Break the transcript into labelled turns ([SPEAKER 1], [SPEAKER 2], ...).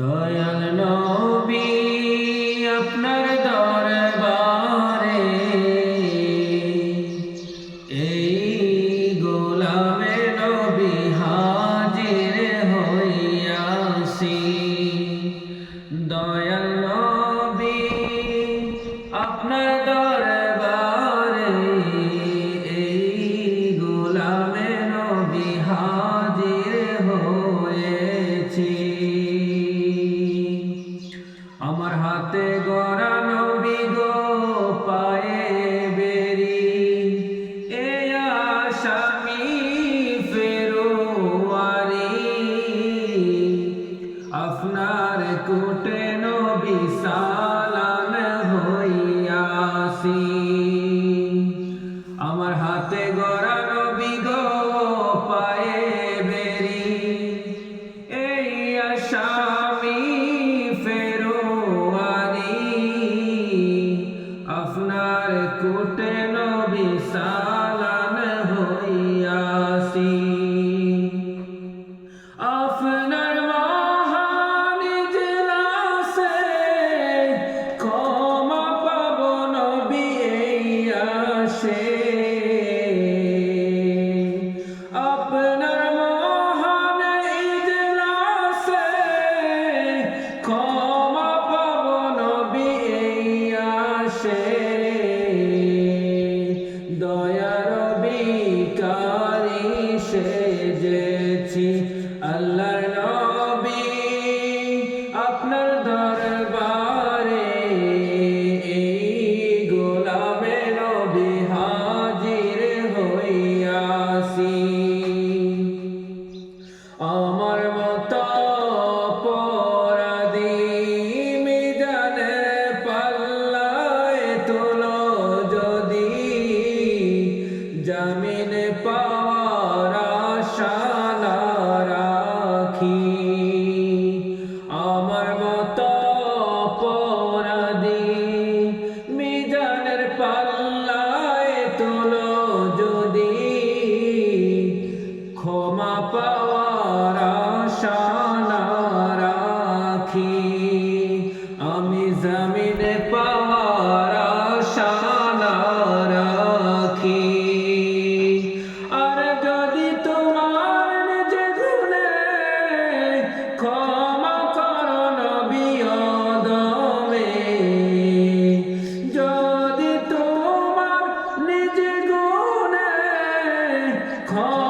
[SPEAKER 1] দয়াল নবী আপনার দরবারে। এই গোলামে নবী হাজির হইয়াছি। দয়াল নবী আপনার আমার হাতে গড়া নবী গো পায়ে বেরি। এ আসামি ফেরোয়ারি। আপনার কোটে নবী সা roto. 더